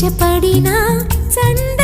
ఆశపడినా సంత